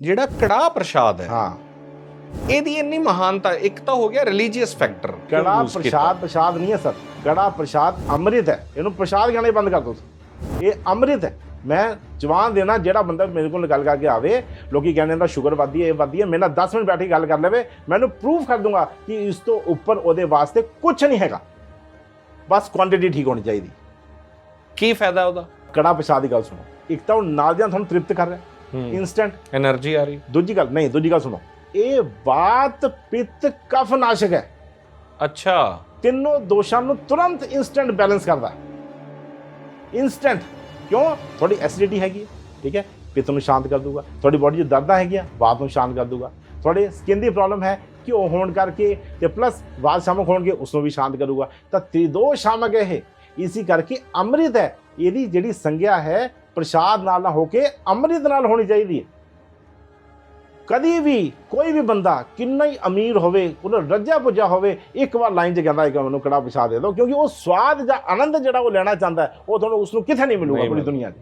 ਜਿਹੜਾ ਕੜਾ ਪ੍ਰਸ਼ਾਦ ਹੈ ਹਾਂ। ਇਹਦੀ ਇੰਨੀ ਮਹਾਨਤਾ ਇੱਕ ਤਾਂ ਹੋ ਗਿਆ ਰਿਲੀਜੀਅਸ ਫੈਕਟਰ ਕੜਾ ਪ੍ਰਸ਼ਾਦ ਪ੍ਰਸ਼ਾਦ ਨਹੀਂ ਹੈ ਸਰ। ਕੜਾ ਪ੍ਰਸ਼ਾਦ ਅੰਮ੍ਰਿਤ ਹੈ। ਇਹਨੂੰ ਪ੍ਰਸ਼ਾਦ ਕਹਿਣਾ ਹੀ ਬੰਦ ਕਰ ਦਿਓ। ਇਹ ਅੰਮ੍ਰਿਤ ਹੈ। ਮੈਂ ਜਵਾਨ ਦੇਣਾ ਜਿਹੜਾ ਬੰਦਾ ਮੇਰੇ ਕੋਲ ਗੱਲ ਕਰਕੇ ਆਵੇ ਲੋਕੀ ਕਹਿੰਦੇ ਦਾ ਸ਼ੂਗਰ ਵੱਧਦੀ ਹੈ ਇਹ ਵੱਧਦੀ ਹੈ ਮੇਰੇ ਨਾਲ 10 ਮਿੰਟ ਬੈਠ ਕੇ ਗੱਲ ਕਰ ਲਵੇ ਮੈਨੂੰ ਪ੍ਰੂਫ ਕਰ ਦੂੰਗਾ ਕਿ ਇਸ ਤੋਂ ਉੱਪਰ ਉਹਦੇ ਵਾਸਤੇ ਕੁਝ ਨਹੀਂ ਹੈਗਾ। ਬਸ ਕੁਆਂਟੀਟੀ ਠੀਕ ਹੋਣੀ ਚਾਹੀਦੀ। ਕੀ ਫਾਇਦਾ ਉਹਦਾ? ਕੜਾ ਪ੍ਰਸ਼ਾਦ ਦੀ ਗੱਲ ਸੁਣੋ। ਇੱਕ ਤਾਂ ਉਹ ਨਾਲ ਦੀਆਂ ਤੁਹਾਨੂੰ ਤ੍ਰਿਪਤ ਕਰ ਰਿਹਾ। ਇਨਸਟੈਂਟ એનર્ਜੀ ਆ ਰਹੀ। ਦੂਜੀ ਗੱਲ ਨਹੀਂ ਦੂਜੀ ਗੱਲ ਸੁਣੋ। ਇਹ ਬਾਤ ਪਿੱਤ ਕਫ ਨਾਸ਼ਕ ਹੈ। ਅੱਛਾ। ਤਿੰਨੋਂ ਦੋਸ਼ਾਂ ਨੂੰ ਤੁਰੰਤ ਇਨਸਟੈਂਟ ਬੈਲੈਂਸ ਕਰਦਾ ਇਨਸਟੈਂਟ ਕਿਉਂ? ਤੁਹਾਡੀ ਐਸਿਡਿਟੀ ਹੈਗੀ ਠੀਕ ਹੈ? ਪਿੱਤ ਨੂੰ ਸ਼ਾਂਤ ਕਰ ਦੂਗਾ ਤੁਹਾਡੀ ਬਾਡੀ 'ਚ ਦਰਦਾਂ ਹੈਗੀਆਂ ਬਾਤ ਨੂੰ ਸ਼ਾਂਤ ਕਰ ਦੂਗਾ ਤੁਹਾਡੇ ਸਕਿਨ ਦੀ ਪ੍ਰੋਬਲਮ ਹੈ ਕਿ ਉਹ ਹੋਣ ਕਰਕੇ ਤੇ ਪਲੱਸ ਵਾਦ ਸ਼ਾਮਕ ਹੋਣਗੇ ਉਸ ਨੂੰ ਵੀ ਸ਼ਾਂਤ ਕਰੂਗਾ। ਤਾਂ ਤ੍ਰਿਦੋਸ਼ ਸ਼ਾਮਕ ਹੈ ਇਹ। ਇਸੀ ਕਰਕੇ ਅੰਮ੍ਰਿਤ ਹੈ। ਇਹਦੀ ਜਿਹੜੀ ਸੰਗਿਆ ਹੈ ਪ੍ਰਸ਼ਾਦ ਨਾਲ ਨਾ ਹੋ ਕੇ ਅੰਮ੍ਰਿਤ ਨਾਲ ਹੋਣੀ ਚਾਹੀਦੀ ਹੈ ਕਦੀ ਵੀ ਕੋਈ ਵੀ ਬੰਦਾ ਕਿੰਨਾ ਹੀ ਅਮੀਰ ਹੋਵੇ ਉਹਨੂੰ ਰੱਜਿਆ ਪੁੱਜਾ ਹੋਵੇ ਇੱਕ ਵਾਰ ਲਾਈਨ 'ਚ ਕਹਿੰਦਾ ਹੈ ਕਿ ਮੈਨੂੰ ਕੜਾ ਪ੍ਰਸ਼ਾਦ ਦੇ ਦਿਓ ਕਿਉਂਕਿ ਉਹ ਸਵਾਦ ਜਾਂ ਆਨੰਦ ਜਿਹੜਾ ਉਹ ਲੈਣਾ ਚਾਹੁੰਦਾ ਉਹ ਤੁਹਾਨੂੰ ਉਸ ਨੂੰ ਕਿੱਥੇ ਨਹੀਂ ਮਿਲੂਗਾ ਪੂਰੀ। ਦੁਨੀਆ 'ਚ